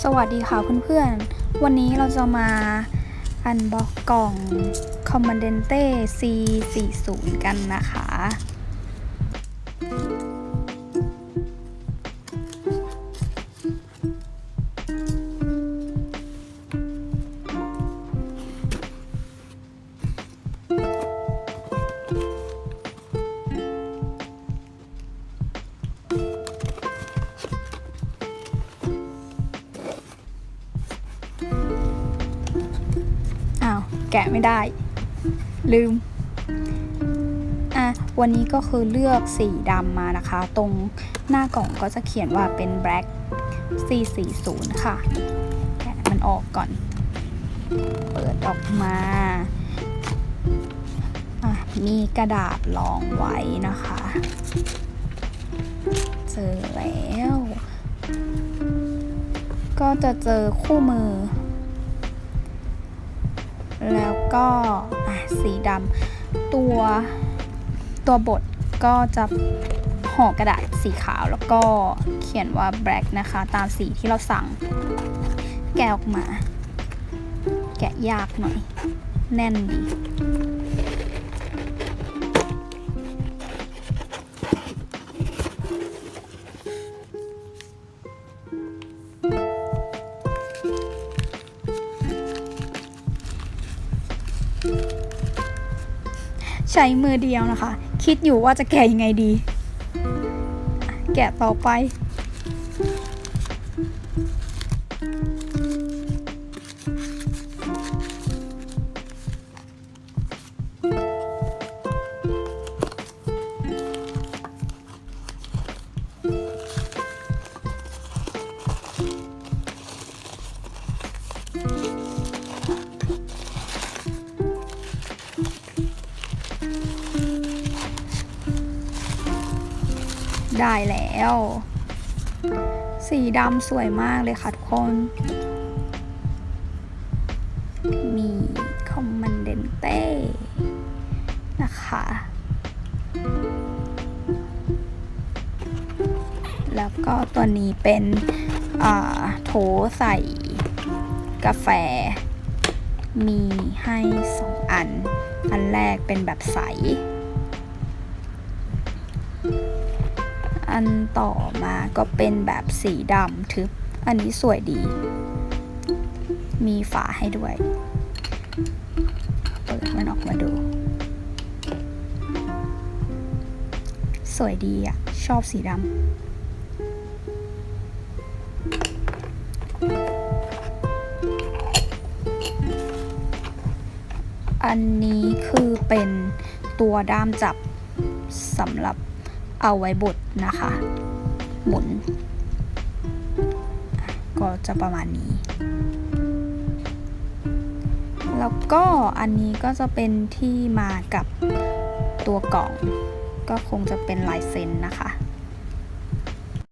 สวัสดีค่ะเพื่อนๆ วันนี้เราจะมาอันบ็อกกล่อง Commandante C40 กันนะคะ แกะไม่ได้ ลืมอะวันนี้ก็คือเลือกสีดำมานะคะ ตรงหน้ากล่องก็จะเขียนว่าเป็น black C40 ค่ะ แกะมันออกก่อน เปิดออกมาอะมีกระดาษรองไว้นะคะ เจอแล้ว ก็จะเจอคู่มือ แล้วก็สีดำตัวตัวบทก็จะห่อกระดาษสีขาวแล้วก็เขียนว่า black นะคะ ตามสีที่เราสั่ง แกะออกมา แกะยากหน่อย แน่นดี ใช้มือเดียวนะคะ คิดอยู่ว่าจะแกะยังไงดี แกะต่อไป ได้แล้ว สีดำสวยมากเลยค่ะทุกคน มีคอมมันเดนเต้ นะคะ แล้วก็ตัวนี้เป็นอ่าโถใส่กาแฟ มีให้สองอัน อันแรกเป็นแบบใส อันต่อมาก็เป็นแบบสีดำทึบ อันนี้สวยดี มีฝาให้ด้วย เปิดมันออกมาดู สวยดีอะ ชอบสีดำอันนี้คือเป็นตัวด้ามจับสำหรับ เอาไว้บดนะคะหมุน ก็จะประมาณนี้ แล้วก็อันนี้ก็จะเป็นที่มากับตัวกล่อง ก็คงจะเป็นลายเซ็นนะคะ